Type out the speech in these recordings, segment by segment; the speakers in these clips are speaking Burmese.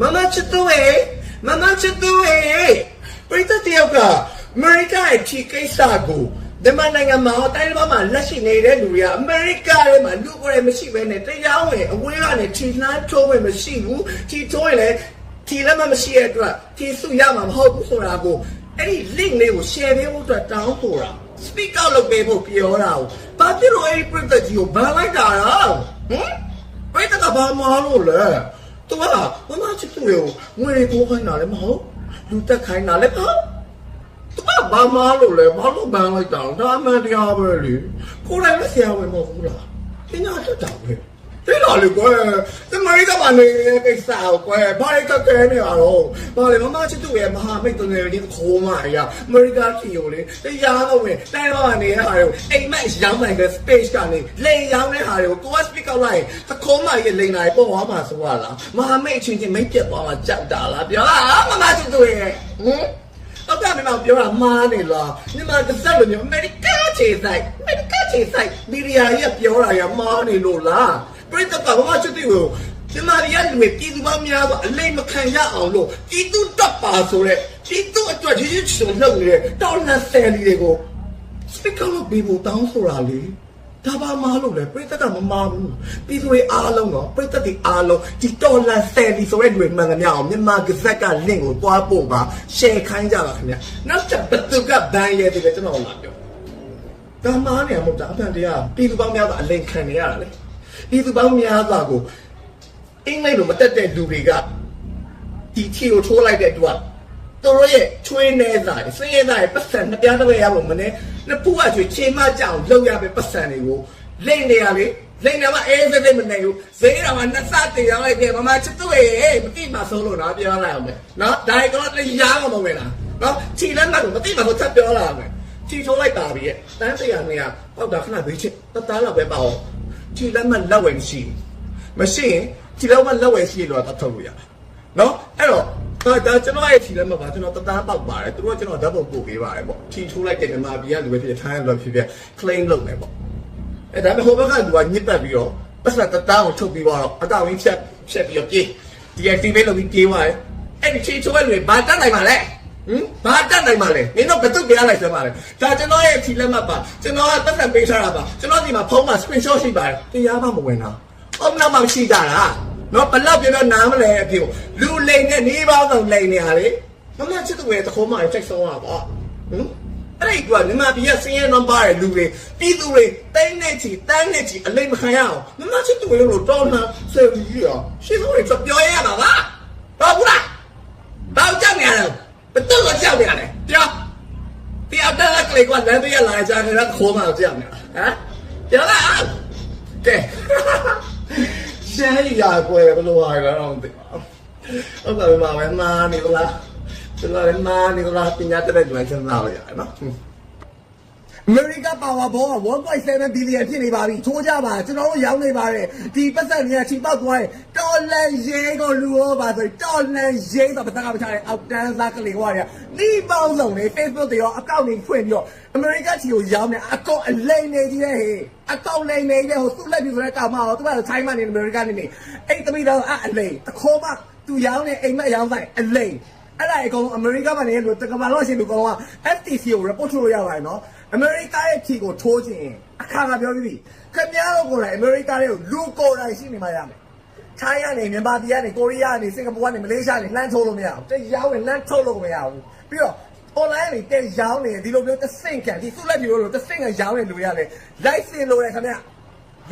မမချစ်သူရဲ့မမချစ်သူရဲ့ပရိသတ်တယောက်ကအမေရိကရဲ့ဖြီကိစ္စကိုဒီမနိုင်ငံမှာဟောတိုင်းတစ်ပါးမှာလက်ရှိနေတဲ့လူတွေကအမေရိကထဲမှာလူကိုယ်တိုင်မရှိဘဲနဲ့တရားဝင်အဝေးကနေထီနှမ်းထိုးဝင်မရှိဘူးထီထိုးရင်လည်းထီလည်းမမရှိတဲ့အတွက်ထီစုရမှာမဟုတ်ဘူးဆိုတာကိုအဲ့ဒီ link လေးကို share ပေးဖို့အတွက်တောင်းပို့တာ speak out လုပ်ပေးဖို့ပြောတာကိုဘာဖြစ်လို့အဲ့ဒီ privilege ကြီးကိုဘန်လိုက်တာလဲဟမ်ဘယ်တကဘာမလို့လဲ သူကမမချစ်သူကိုငွေကိုခိုင်းတာလည်းမဟုတ်လူတက်ခိုင်းတာလည်းမဟုတ်သူကဘာမှလို့လဲဘာလို့ဘန်လိုက်တာလဲဒါအမှန်တရားပဲလေကိုယ်တိုင်လည်းဆရာဝန်မဟုတ်ဘူးလားပညာတတ်တာပဲ တဲ့တော်လေကွယ်ဒီမရိကမနေကိစ္စကိုကွယ်ဘာလဲကကဲနေရတော့ဘာလဲမမချစ်သူရဲ့မဟာမိတ်တငယ်လေးခိုးမအရာအမေရိကပြည်ကိုလေတရားမဝင်တိုင်းတော့ကနေရဟာကိုအိမ်မက်ရောင်းနိုင်တဲ့ space ကနေလိန်ရောင်းတဲ့ဟာတွေကိုကိုက speak out လိုက်သခိုးမရဲ့လိန်နိုင်ပေါ်သွားမှာဆိုရလားမဟာမိတ်အချင်းချင်းမိတ်ပြတ်သွားမှာကြောက်တာလားပြောလားမမချစ်သူရဲ့ဟမ်တော့ကမြန်မာပြောတာမှားနေလားမြန်မာတစ်စက်လိုမျိုးအမေရိကခြေဆိုင်အမေရိကခြေဆိုင်မီဒီယာကြီးကပြောတာရမှားနေလို့လား ပြိတ္တကဘာမှချစ်တယ်ကိုမြန်မာပြည်ကလူတွေပြည်သူပေါင်းများစွာအလိမ့်မခံရအောင်လို့ပြည်သူတပ်ပါဆိုတဲ့ပြည်သူအတွက်ရည်ရည်ချုံလုပ်နေတဲ့တော်လန်ဆယ်လီတွေကိုစပီကာလို့ပြီးဖို့တောင်းဆိုတာလေဒါပါမလို့လေပြိတ္တကမမာဘူးပြည်သူတွေအားလုံးတော့ပြိတ္တတွေအားလုံးဒီတော်လန်ဆယ်လီဆိုတဲ့လူတွေမှန်သမျှအောင်မြန်မာကဇက်က link ကိုတွားပို့ပါ share ခိုင်းကြပါခင်ဗျနောက်ချက်ဘသူကဘန်ရဲတယ်ကျွန်တော်လာပြောဒါမှန်းနေမှာမဟုတ်တာအမှန်တရားပြည်သူပေါင်းများစွာအလိန်ခံနေရတာလေ ပြည်သူပေါင်းများစွာကိုအင်္ဂလိပ်လိုမတက်တဲ့လူတွေကဒီချီကိုထိုးလိုက်တဲ့အတွက်သူတို့ရဲ့ချွေးနေစားဆင်းရဲသားရဲ့ပတ်စံနှစ်ပြားတစ်ပဲရဖို့မနဲ့နှစ်ဖူးအချွေချိန်မကြအောင်လောက်ရပဲပတ်စံတွေကိုလိမ့်နေရလေလိမ့်နေမှာအေးစိတ်မနေဘူးဈေးတော်မှာနှစ်စတင်ရောက်လိုက်တယ်မမချစ်သူရဲ့မတိမှဆုံးလို့နော်ပြောလိုက်အောင်မယ်နော်ဒါကတော့တရားမမဝင်လားနော်ချီလက်မှတ်ကိုမတိမှဆိုချက်ပြောလာအောင်မယ်ချီထိုးလိုက်တာပြီရဲ့တန်းတရားနေရပေါက်တာခဏဘေးချစ်တသားလောက်ပဲပါအောင် ချီလက်မှတ်လက်ဝယ်မရှိဘူးမရှိရင်ချီလက်မှတ်လက်ဝယ်ရှိလို့တော့ထုတ်လို့ရတယ်နော်အဲ့တော့ဒါဒါကျွန်တော်ရဲ့ခြေလက်မှာပါကျွန်တော်တသားပေါက်ပါတယ်သူတို့ကကျွန်တော်ဓာတ်ပုံပို့ပေးပါတယ်ပေါ့ခြေထိုးလိုက်တဲ့မြန်မာပြည်ကလူပဲဖြစ်ထိုင်းလူပဲဖြစ်ဖြစ် claim လုပ်မယ်ပေါ့အဲဒါပေမဲ့ဟိုဘက်ကလူကညစ်ပတ်ပြီးတော့ပတ်စံတသားကိုထုတ်ပြီးတော့အတောင်ကြီးဖြတ်ဖြတ်ပြီးတော့ပြေးဒီ activate လုပ်ပြီးပြေးသွားတယ်အဲ့ဒီခြေထိုးတဲ့လူဘာတတ်နိုင်မှာလဲ ဟင်ဘာတတ်နိုင်မှာလဲမင်းတို့ဘယ်သူပြရလိုက်စမ်းပါလဲဒါကျွန်တော်ရဲ့ခြေလက်မှာပါကျွန်တော်ကပတ်စံပေးထားတာပါကျွန်တော်ဒီမှာဖုန်းမှာ screenshot ရှိပါတယ်တရားမှမဝင်တာဟုတ်နောက်မှမရှိကြတာနော်ဘလောက်ပြတော့နားမလဲအဖြစ်လူလိန်နဲ့နေပေါင်းဆောင်လိန်နေရလေမမချစ်သူရဲ့တခိုးမှစိတ်ဆုံးတာပေါ့ဟင်အဲ့ဒီကမြန်မာပြည်ကစင်းရဲနံပါတ်ရဲ့လူတွေပြည်သူတွေတိုင်းနေချီတန်းနေချီအလိမ့်မခံရအောင်မမချစ်သူရဲ့လို့တောင်းနှံဆယ်ကြီးရရှင်းဆုံးတွေပြောရရမှာပါဘာဘူးလားဘာကြောက်နေရလဲ ဘယ်တော့ကြောက်နေရလဲပြောတရားတက်ကလေးကလည်းတည်းကလာကြတယ်ခေါ်မှကြောက်နေတာဟမ်ပြောလားကဲရှမ်းရီယာကွယ်ဘယ်လိုဟာလဲတော့မသိပါဘူးဟုတ်ကဲ့မှာပဲမာနေလားကျွန်တော်လည်းမာနေလားပညာတတ်တဲ့ကျွမ်းစမ်းလာလို့ရတယ်နော် အမေရိကပါဝါဘောက1.7ဘီလီယံဖြစ်နေပါပြီထိုးကြပါကျွန်တော်တို့ရောင်းနေပါတယ်ဒီပတ်စံတွေကချိန်ပေါက်သွားရင်တော်လန်ရေးကိုလူရောပါဆိုတော်လန်ရေးတော့ပတ်သက်ကမချတဲ့အောက်တန်းသားကလေးဟွာတွေကဒီပေါင်းစုံနေ Facebook တွေရောအကောင့်တွေဖွင့်ပြီးတော့အမေရိကချီကိုရောင်းနေအကောင့်အလိမ့်နေကြီးတဲ့ဟေးအကောင့်လိမ့်နေတဲ့ဟိုသူ့လက်ပြဆိုတဲ့ကောင်မရောသူကချိုင်းမနေအမေရိကနေနေအဲ့သမီးတော့အလိမ့်တခိုးမသူရောင်းနေအိမ်မက်ရောင်းဆိုင်အလိမ့်အဲ့ဒါအကောင်အမေရိကမှာနေလို့တကမ္ဘာလုံးရှင်လူကောင်က FTC ကို report ထုတ်လို့ရပါတယ်နော် အမေရိကရဲ့ဖြီကိုထိုးခြင်းအခါကပြောပြီးပြီခင်ဗျားတို့ကိုယ်တိုင်အမေရိကရဲ့လူကိုယ်တိုင်ရှိနေမှရမယ်ထိုင်းကနေမြန်မာပြည်ကနေကိုရီးယားကနေစင်ကာပူကနေမလေးရှားကနေလှမ်းထုတ်လို့မရဘူးတရားဝင်လှမ်းထုတ်လို့မရဘူးပြီးတော့ online ကနေတက်ရောင်းနေဒီလိုမျိုးတစ်ဆင့်ခံဒီစုလက်ပြလို့တစ်ဆင့်ခံရောင်းနေလူရတယ် license လို့ရတယ်ခင်ဗျာ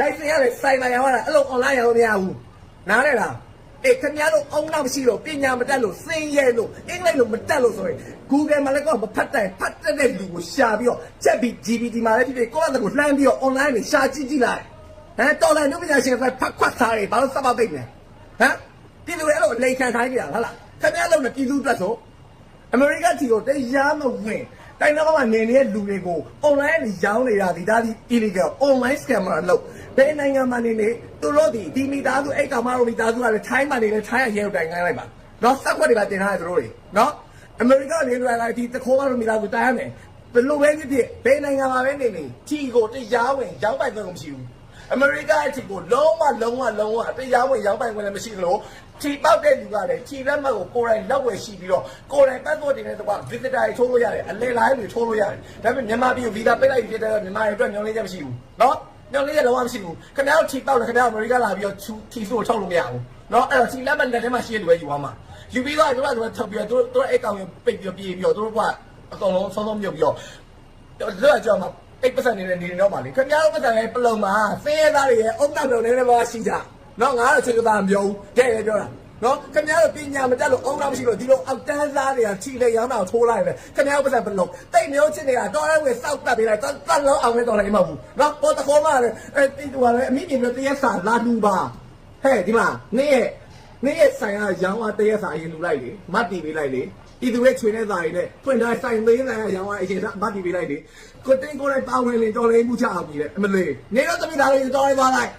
license ရတယ်စိုင်းလာရောင်းရတာအဲ့လို online ရောင်းလို့မရဘူးနားလဲလား အေးခင်ဗျားတို့အုံနောက်မရှိလို့ပညာမတတ်လို့စင်ရဲလို့အင်္ဂလိပ်လို့မတတ်လို့ဆိုရင် Google မှာလည်းကောမဖတ်တိုင်ဖတ်တတ်တဲ့လူကိုရှာပြီးတော့ချက်ပြီး GPT မှာလည်းဖြစ်ဖြစ်ကိုယ့်အတကိုလှမ်းပြီးတော့ online နေရှာကြည့်ကြည့်လိုက်ဟမ်တော်တယ်လူပညာရှင်တွေဖတ်ခွတ်သားတွေဘာလို့စပောက်သိမလဲဟမ်ပြည်သူတွေအဲ့လိုလိန်ခံခိုင်းကြတာဟုတ်လားခင်ဗျားလုံးနဲ့ပြည်သူအတွက်ဆိုအမေရိကတီကိုတရားမဝင် တိုင်းတော့မှနေနေတဲ့လူတွေကို online နဲ့ရောင်းနေတာဒီဒါဒီ illegal online scammer လို့ဘယ်နိုင်ငံမှာနေနေသူတို့ဒီဒီမိသားစုအဲ့ကောင်မတို့မိသားစုကလည်းထိုင်းမှာနေလဲထိုင်းရရဲတိုင်ခိုင်းလိုက်ပါတော့စက်ခွက်တွေကတင်ထားတယ်သူတို့တွေနော်အမေရိကနေလွယ်လိုက်ဒီတခိုးမတို့မိသားစုတိုင်ရမယ်ဘယ်လိုပဲဖြစ်ဖြစ်ဘယ်နိုင်ငံမှာပဲနေနေတီကိုတရားဝင်ရောင်းပိုင်တော့မရှိဘူး အမေရိကအထိကိုလုံးဝလုံးဝလုံးဝတရားဝင်ရောင်းပိုင်ခွင့်လည်းမရှိသလိုထီပေါက်တဲ့လူကလည်းထီလက်မှတ်ကိုကိုယ်တိုင်လောက်ဝယ်ရှိပြီးတော့ကိုယ်တိုင်ပတ်သက်တင်တဲ့တော့ visitor တွေထိုးလို့ရတယ်အလဲလိုင်းတွေထိုးလို့ရတယ်ဒါပေမဲ့မြန်မာပြည်ကို visa ပိတ်လိုက်ဖြစ်တဲ့မြန်မာတွေအတွက်ညွှန်လေးချက်မရှိဘူးနော်ညွှန်လေးချက်လုံးဝမရှိဘူးခင်ဗျားတို့ထီပေါက်တယ်ခင်ဗျားအမေရိကလာပြီးတော့ထီဆိုးကိုထုတ်လို့မရဘူးနော်အဲ့တော့ထီလက်မှတ်လက်ထဲမှာရှိတဲ့လူပဲယူသွားမှာယူပြီးတော့တို့ကတို့ထုတ်ပြီးတော့တို့တို့အဲ့ကောင်ကိုပိတ်ပြီးပြေးပြီးတော့တို့ကအကောင်လုံးဆုံးဆုံးမြုပ်ပြီးတော့တို့ကကြောက်မှာ အိတ်ပတ်စံနေတဲ့နေနေတော့ပါလေခင်ဗျားတို့ပတ်စံလေးပလုံမှာစင်းရဲသားတွေရဲ့အုံနောက်လုံးနေနေပါရှိကြနော်ငါတို့ချေကသားမပြောဘူးတဲ့လေပြောတာနော်ခင်ဗျားတို့ပညာမတတ်လို့အုံနောက်မရှိလို့ဒီလိုအောက်တန်းသားတွေကခြိလေရောင်းတာထိုးလိုက်တယ်ခင်ဗျားတို့ပတ်စံပလုံတိတ်မျိုးချစ်နေတာတော်ရဲဝေစောက်တက်ပေးလိုက်တတ်လုံးအောင်လဲတော်လည်းမဟုတ်ဘူးနော်ပေါ်တခေါ်မှလည်းအဲဒီဟိုကလည်းအမိမြင်ပြီးတရက်စာလာလူပါဟဲ့ဒီမှာနေ့ရဲ့နေ့ရဲ့ဆိုင်ကရောင်းအားတရက်စာအရင်လူလိုက်လေမတ်တီပေးလိုက်လေ ဤသူရဲ့ချွေနဲ့သားတွေနဲ့ဖွင့်ထားဆိုင်သေးဆိုင်ရောင်းရအရင်ကမတ်တီပေးလိုက်လေကိုတင်းကိုလိုက်ပါဝင်လေတော်လေးမှုချအောင်ကြီးလေအမလေးနေတော့သမီးသားလေးတော်လေးသွားလိုက်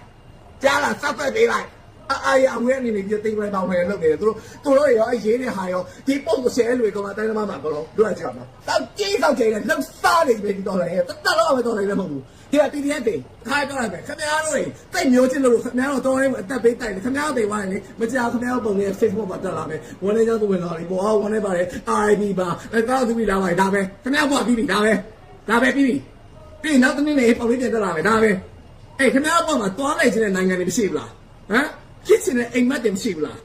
ကြားလာစက်ဖက်ပေးလိုက် အာအာရအဝဲအနေနဲ့ပြသိကိုလိုက်ပါဝင်လုပ်နေတယ်သူတို့သူတို့ရောအရေးနဲ့ဟာရောဒီပုံစဲလွေကောင်အတိုင်းသမားမှာတော့တို့ကကြောက်မှာတောက်ကြီးတောက်ကြီးနဲ့လှုပ်စားနေပြီဒီတော်လေးတတ်တော့အောင်တော်လေးလည်းမဟုတ်ဘူးဒီက PDF တွေခိုင်းတော့လိုက်ပဲခင်ဗျားတို့တိတ်မျိုးချင်းလို့ခင်ဗျားတို့တော်လေးအသက်ပေးတိုက်တယ်ခင်ဗျားတို့တွေဝိုင်းလေမကြောက်ခင်ဗျားတို့ပုံလေး Facebook မှာတက်လာမယ်ဝန်လေးကြောင့်သူဝင်လာတယ်ဘောဝန်လေးပါတယ် RIP ပါအဲကောက်သူပြီးလာပါဒါပဲခင်ဗျားဘွားပြီးပြီဒါပဲဒါပဲပြီးပြီပြီးနောက်တစ်နေ့နေပုံလေးပြန်တက်လာမယ်ဒါပဲအေးခင်ဗျားဘွားမှာတွားလိုက်ခြင်းတဲ့နိုင်ငံတွေမရှိဘူးလားဟမ် ဖြစ်ခြင်းတဲ့အိမ်မက်တွေမရှိဘူးလား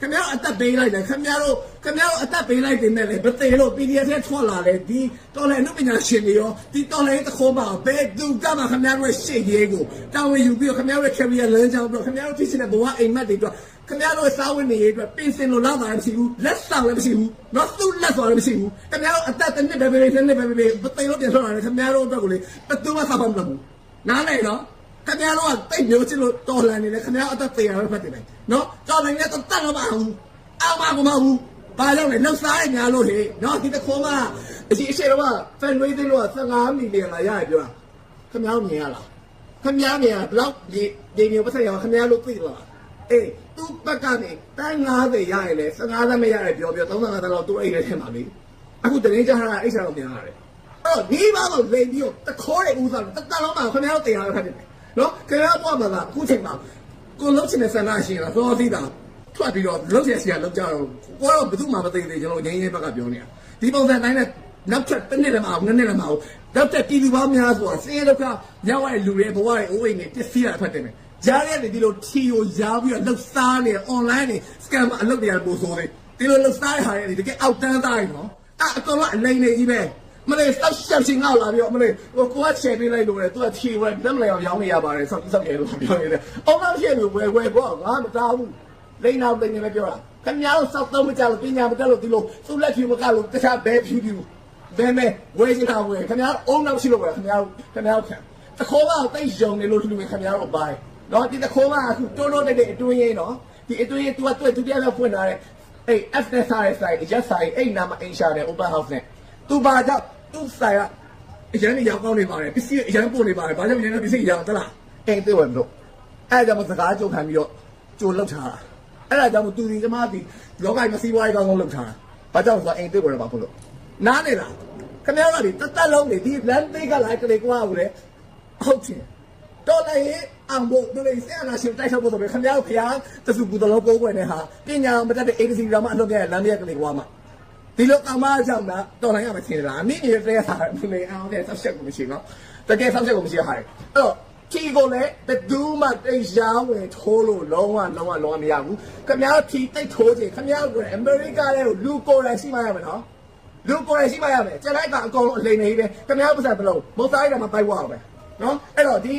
ခင်ဗျားအသက်ပေးလိုက်တယ်ခင်ဗျားတို့ခင်ဗျားတို့အသက်ပေးလိုက်တယ်နဲ့လေမသေးလို့ PDF ထဲထွက်လာတယ်ဒီတော်လည်းအမှုပညာရှင်တွေရောဒီတော်လည်းတခေါ်ပါဘယ်သူကမှခင်ဗျားတို့ရှေ့ရေးကိုတာဝန်ယူပြီးတော့ခင်ဗျားတို့ career လမ်းကြောင်းပြီးတော့ခင်ဗျားတို့ဖြစ်ခြင်းတဲ့ဘဝအိမ်မက်တွေအတွက်ခင်ဗျားတို့စားဝင်နေရေးအတွက်ပြင်ဆင်လို့လောက်တာမရှိဘူးလက်ဆောင်လည်းမရှိဘူးတော့သူ့လက်ဆောင်လည်းမရှိဘူးခင်ဗျားတို့အသက်တစ်နှစ်ပဲပဲတစ်နှစ်ပဲပဲမသေးလို့ပြန်ထွက်လာတယ်ခင်ဗျားတို့အတွက်ကိုလေဘယ်သူမှစားပါမလို့နားလေနော် ခင်ဗျားတို့ကတိတ်မျိုးချစ်လို့တော်လန်နေတယ်ခင်ဗျားအသက်သေးရတော့ဖတ်တယ်နော်တော်လန်နေတော့တတ်တော့မအောင်အောင်မမမဘူးဘာလို့လဲလောက်စားရညာလို့ဟေ့နော်ဒီတခေါ်ကအစီအရှိတော့ဖန်ဝေးသိလို့15မီလီယံလာရရပြောခင်ဗျားမြင်ရလားခင်ဗျားမြင်ရဘလောက်ဒီဒီမျိုးပတ်သက်ရခင်ဗျားလို့သိလားအေးသူ့ဘက်ကနေတန်း90ရရင်လေ15သမရရပြောပြော35သမလောက်သူ့အိတ်ထဲထဲမှာလေအခုတရင်ကြတာအိတ်ဆောင်ပြန်ရတယ်အဲ့တော့ဒီဘာလို့လိန်ပြီးတော့တခေါ်တဲ့ဦးစားတတလုံးမှာခင်ဗျားတို့တင်ရတာဖတ်တယ် နော်ခင်ဗျားဘွားမှာကအခုချိန်မှာကိုလုံးချင်တဲ့ဆန္ဒရှိလားသောသီတာထွက်ပြီးတော့လုံးချင်စီကလုံးကြတော့ကိုတော့ဘယ်သူမှမသိသေးကျွန်တော်ငင်းရဲဘက်ကပြောနေတာဒီပုံစံတိုင်းနဲ့နောက်ထပ်တစ်နှစ်လည်းမအောင်နှစ်နှစ်လည်းမအောင်နောက်ထပ်ပြည်သူပေါင်းများဆိုတာစင်းရဲဒုက္ခရောက်ရတဲ့လူတွေဘဝတွေအိုးအိမ်တွေပစ္စည်းရဖတ်တယ်မယ်ကြားရတဲ့ဒီလိုထီကိုရောင်းပြီးတော့လှုပ်ရှားနေ online တွေ scam အလုပ်တွေကပို့ဆိုတယ်ဒီလိုလှုပ်ရှားရတဲ့ဟာတွေတကယ်အောက်တန်းသားတွေနော်အဲ့အကောင်ကအလိန်နေကြီးပဲ မလေးစောက်ရှက်ရှင်ငေါလာပြီးတော့မလေးဟိုကိုကချယ်ပေးလိုက်လို့လေသူကချီဝဲလက်မလဲအောင်ရောင်းနေရပါတယ်စောက်စောက်ရဲလို့ပြောနေတယ်။အောင်မဖြစ်လို့ဝယ်ဝယ်ပေါ့ငါမတောင်းဘူး။လိန်နောက်လိန်နေပဲပြောတာ။ခင်ဗျားတို့စောက်တော့မကြလို့ပညာမတက်လို့ဒီလိုသူ့လက်ဖြူမကလို့တခြားဘဲဖြူဖြူဘဲမဲဝယ်ချင်တာဝယ်ခင်ဗျားတို့အုံနောက်ရှိလို့ဝယ်ခင်ဗျားတို့ခင်ဗျားတို့ခံ။တခေါ်ကတိတ်ယုံနေလို့လူတွေခင်ဗျားတို့ပိုင်း။နော်ဒီတခေါ်ကအခုတိုးတိုးတက်တက်အတွင်းရင်နော်ဒီအတွင်းရင် तू ကတွေ့သူတရားဖွင့်လာတဲ့အေး F နဲ့စားတဲ့ site ရက်ဆိုင်အဲ့နာမအင်ရှာတဲ့ open house နဲ့ तू ဘာကြောင့် သူ့ဆိုင်ကအရန်ကြီးရောက်ကောင်းနေပါတယ်ပစ္စည်းအရန်ပို့နေပါတယ်ဘာကြောင့်ရန်ပစ္စည်းရောက်သလားအိမ်သိဝင်လို့အဲ့ဒါကြောင့်စကားကြုံခံပြီးတော့ကြိုလောက်ထားတာအဲ့ဒါကြောင့်သူဒီသမားဒီလောကကြီးမစည်းဝါးရေးကောင်းကောင်းလောက်ထားတာဘာကြောင့်ဆိုတော့အိမ်သိဝင်ရပါဖို့လို့နားနေလားခင်ဗျားတို့ဒီတတ်လုံးနေဒီလမ်းသိကလိုက်ကလေးကွာဘူးလေဟုတ်ချင်တော်လည်းအောင်ဖို့တို့လေဆရာနာရှင်တိုက်ထုတ်ဖို့ဆိုပဲခင်ဗျားတို့ဖျားတစုကူတလုံးကိုးွယ်နေဟာပညာမတတ်တဲ့ ABC ရာမအလုပ်ပြရလမ်းပြကလေးကွာမှာ ဒီလိုကောင်မကြောင့်လားတော်လိုင်းရမချင်းလားအမိမြေတဲ့ဟာလေအောင်တဲ့ဆောက်ချက်ကိုမရှိနော်တကယ်ဆောက်ချက်ကိုမရှိဟာအဲ့တော့ချီကိုလည်းဘယ်သူမှတိတ်ရှားဝင်ထိုးလို့လုံးဝလုံးဝလုံးဝမရဘူးခမ ्या ထီတိတ်ထိုးချင်ခမ ्या ကိုအမေရိကရဲ့လူကိုယ်တိုင်ရှိမှရမယ်နော်လူကိုယ်တိုင်ရှိမှရမယ်ကျန်လိုက်ကအကောင်လုံးအလိမ်နေပဲခမ ्या ပတ်စံဘလုံးမုတ်သားရမှာပိုက်ဝါပဲနော်အဲ့တော့ဒီ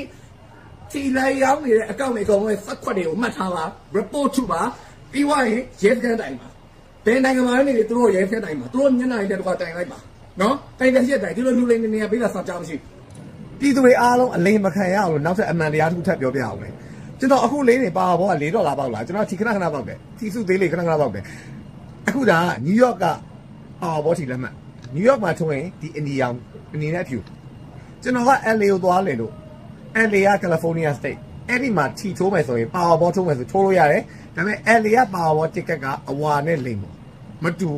ချီလိုက်ရောင်းနေတဲ့အကောင့်တွေအကုန်လုံးစက်ခွက်တွေကိုမှတ်ထားပါ report ထုပါပြီးွားရင်ရဲစခန်းတိုင်ပါ ဘယ်နိုင်ငံမှာနေလေသူတို့ရဲဖက်တိုင်းမှာသူတို့မျက်နှာရည်တဲ့တော့တိုင်လိုက်ပါနော်တိုင်တဲ့ရက်တိုင်ဒီလိုလူလိမ့်နေနေပေးတာစောင့်ကြမရှိပြည်သူတွေအားလုံးအလိမ်မခံရအောင်လို့နောက်ထပ်အမှန်တရားတစ်ခုထပ်ပြောပြအောင်လေကျွန်တော်အခုလေးနေပါဘောက4ဒေါ်လာပေါက်လာကျွန်တော်ထီခဏခဏပေါက်တယ်ထီစုသေးလေးခဏခဏပေါက်တယ်အခုဒါနယူးယောက်ကအော်ဘောထီလက်မှတ်နယူးယောက်မှာထုံးရင်ဒီအိန္ဒိယအနေနဲ့ဖြူကျွန်တော်က LA ကိုသွားလေလို့ LA က California State အဲ့ဒီမှာထီထိုးမယ်ဆိုရင် Powerball ထိုးမယ်ဆိုထိုးလို့ရတယ် ဒါပေမဲ့ LA က Powerball ticket ကအဝါနဲ့လိမ့်ပေါ့မတူ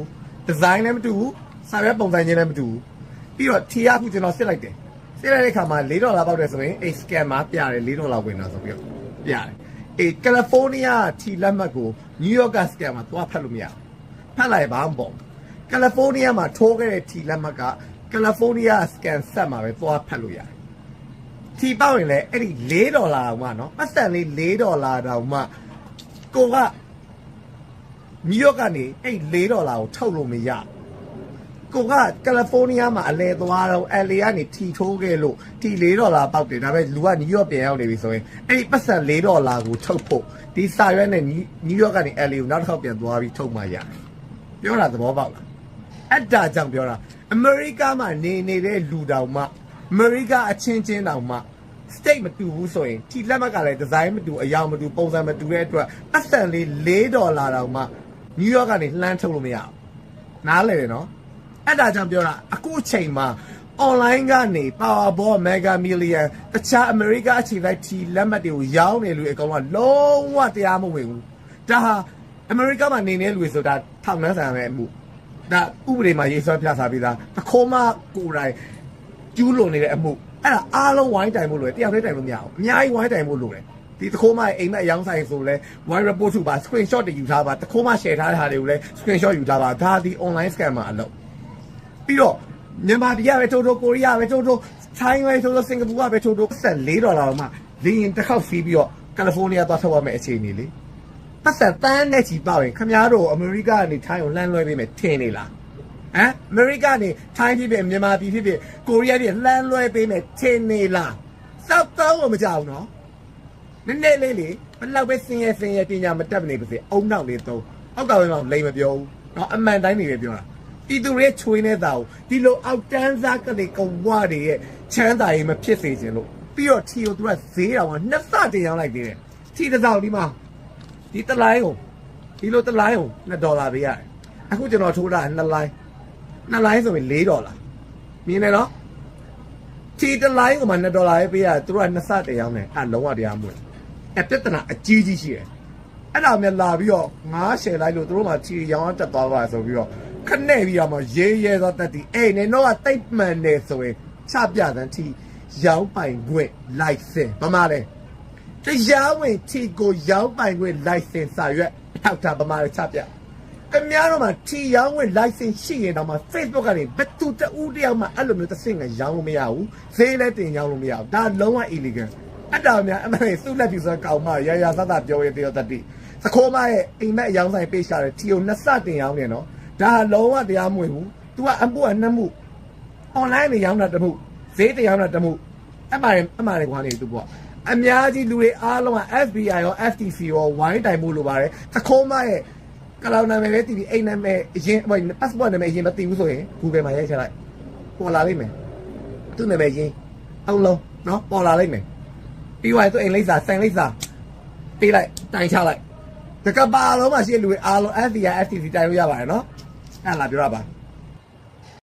ဒီဇိုင်းလည်းမတူဘူးစာရွက်ပုံစံချင်းလည်းမတူဘူးပြီးတော့ထီကအခုကျွန်တော်စစ်လိုက်တယ်သိလိုက်တဲ့ခါမှာ4ဒေါ်လာပေါက်တယ်ဆိုရင်အဲ့ scammer ပြတယ်4ဒေါ်လာဝင်တာဆိုပြီးတော့ပြတယ်အေးကယ်လီဖိုးနီးယားထီလက်မှတ်ကိုနယူးယောက်က scammer သွားဖတ်လို့မရဘူးဖတ်လိုက်ဘာမှမပေါ့ကယ်လီဖိုးနီးယားမှာထိုးခဲ့တဲ့ထီလက်မှတ်ကကယ်လီဖိုးနီးယား scan ဆက်မှာပဲသွားဖတ်လို့ရတယ်ထီပေါက်ရင်လည်းအဲ့ဒီ4ဒေါ်လာတောင်မှနော်ပတ်စံလေး4ဒေါ်လာတောင်မှ ကိုကနယူးယောက်ကနေအဲ့4ဒေါ်လာကိုထုတ်လို့မရဘူးကိုကကယ်လီဖိုးနီးယားမှာအလဲသွားတော့ LA ကနေထီထိုးခဲ့လို့ထီ4ဒေါ်လာပေါက်တယ်ဒါပေမဲ့လူကနယူးယောက်ပြန်ရောက်နေပြီဆိုရင်အဲ့ဒီပတ်စံ4ဒေါ်လာကိုထုတ်ဖို့ဒီစာရွက်နဲ့နယူးယောက်ကနေ LA ကိုနောက်တစ်ခေါက်ပြန်သွားပြီးထုတ်မှရတယ်ပြောတာသဘောပေါက်လားအဲ့ဒါကြောင့်ပြောတာအမေရိကမှာနေနေတဲ့လူတောင်မှအမေရိကအချင်းချင်းတောင်မှ state မတူဘူးဆိုရင်ထီလက်မှတ်ကလည်းဒီဇိုင်းမတူအယောင်မတူပုံစံမတူတဲ့အတွက်ပတ်စံလေး4ဒေါ်လာတောင်မှနယူးယောက်ကနေလှမ်းထုတ်လို့မရဘူးနားလေတယ်နော်အဲ့ဒါကြောင့်ပြောတာအခုအချိန်မှာ online ကနေ Powerball Mega Million တခြား America အခြေလိုက်ထီလက်မှတ်တွေကိုရောင်းနေလူအကောင်ကလုံးဝတရားမဝင်ဘူးဒါဟာ America မှာနေနေတဲ့လူတွေဆိုတာထောက်နှန်းဆိုင်ရမယ့်အမှုဒါဥပဒေမှာရေးဆွဲပြထားပြီးသားတခိုးမကိုယ်တိုင်ကျူးလွန်နေတဲ့အမှု အဲ့ဒါအားလုံးဝိုင်းတိုင်ဖို့လိုတယ်တယောက်တည်းတိုင်လို့မရဘူးအများကြီးဝိုင်းတိုင်ဖို့လိုတယ်ဒီတခိုးမရဲ့အိမ်မက်အယောင်းဆိုင်ဆိုလဲ wide report ထုပါ screenshot တွေယူထားပါတခိုးမ share ထားတဲ့ဟာတွေကိုလဲ screenshot ယူထားပါဒါဒီ online scammer အလုပ်ပြီးတော့မြန်မာပြည်ကပဲထိုးထိုးကိုရီးယားပဲထိုးထိုးထိုင်းပဲထိုးထိုးစင်ကာပူကပဲထိုးထိုးဆက်4ဒေါ်လာတော့မှလင်းရင်တစ်ခေါက်စီးပြီးတော့ကယ်လီဖိုးနီးယားသွားထုတ်ရမယ့်အခြေအနေလေပတ်သက်တန်းနဲ့ချီပေါ့ရင်ခမများတို့အမေရိကကနေထိုင်းကိုလှမ်းလွှဲပေးမယ်ထင်နေလား ဟမ်အမေရိကနေထိုင်းဖြစ်ဖြစ်မြန်မာပြည်ဖြစ်ဖြစ်ကိုရီးယားပြည်လှမ်းလွှဲပေးမယ်ထင်နေလားစောက်တော့မကြအောင်နော်နည်းနည်းလေးလေဘလောက်ပဲစင်ရစင်ရပညာမတတ်မနေပါစေအုံနောက်လေးသုံးအောက်ကဘယ်မှာလိမ်မပြောဘူးနော်အမှန်တိုင်းနေပဲပြောတာတီသူရဲ့ချွေးနေတာကိုဒီလိုအောက်တန်းစားကလေးကဝတွေရဲ့ချမ်းသာရေးမဖြစ်စေခြင်းလို့ပြီးတော့ထီကိုသူကဈေးတော်ကနှစ်ဆတင်ရောက်လိုက်သေးတယ်ထီတစ်စောက်ဒီမှာဒီတလိုင်းကိုဒီလိုတလိုင်းကို2ဒေါ်လာပေးရတယ်အခုကျွန်တော်ထိုးတာ2လိုင်း 2လိုင်းဆိုရင်4ဒေါ်လာမြင်နေနော်တီတလိုင်းကမှ2ဒေါ်လာပဲပေးရတယ်သူတို့ကနှစ်ဆတရောင်းတယ်အဲ့လုံးဝတရားမဝင်အဲ့ပြဿနာအကြီးကြီးရှိတယ်အဲ့ဒါမြလာပြီးတော့ငါးရှယ်လိုက်လို့သူတို့မှချီရောင်းတက်သွားပါဆိုပြီးတော့ခနဲ့ပြီးတော့မှရေးရဲသောတက်တီအေးနေတော့ကတိတ်မှန်နေဆိုရင်ချပြသန်းတီရောင်းပိုင်ခွင့် license ဘာမှလဲတရားဝင်တီကိုရောင်းပိုင်ခွင့် license စာရွက်ထောက်တာဘာမှလဲချပြ အများတော့မှထီရောင်းဝင် license ရှိရင်တော့မှ Facebook ကနေဘယ်သူတဦးတယောက်မှအဲ့လိုမျိုးတစ်ဆင့်ကရောင်းလို့မရဘူးဈေးလည်းတင်ရောင်းလို့မရဘူးဒါလုံးဝ illegal အဲ့ဒါများအမှန်စုလက်ပြဆိုကောင်မရရသသပြောရတဲ့တတိသခိုးမရဲ့အိမ်မက်အရောင်းဆိုင်ပေးရှာတယ်ထီကိုနှစ်ဆတင်ရောင်းနေနော်ဒါလုံးဝတရားမဝင်ဘူး तू ကအမှုအနှမှု online နေရောင်းတာတမှုဈေးတင်ရောင်းတာတမှုအမှန်အမှန်ကွာနေသူပေါ့အများကြီးလူတွေအားလုံးက FBI ရော FTC ရောဝိုင်းတိုင်မှုလိုပါတယ်သခိုးမရဲ့ ကလောင်နာမည်ပဲတည်ပြီးအိမ်နာမည်အရင်ဟို passport နာမည်အရင်မတည်ဘူးဆိုရင် Google မှာရိုက်ချလိုက်ပေါ်လာလိမ့်မယ်သူ့နာမည်ရင်းအောင်လုံးနော်ပေါ်လာလိမ့်မယ်ပြီးသွားရင်သူ့အိမ်လိပ်စာဆိုင်လိပ်စာပေးလိုက်တိုင်ချလိုက်တကပါလုံးမှာရှိတဲ့လူတွေအားလုံး FBI FTC တိုင်လို့ရပါတယ်နော်အဲ့လာပြောရပါ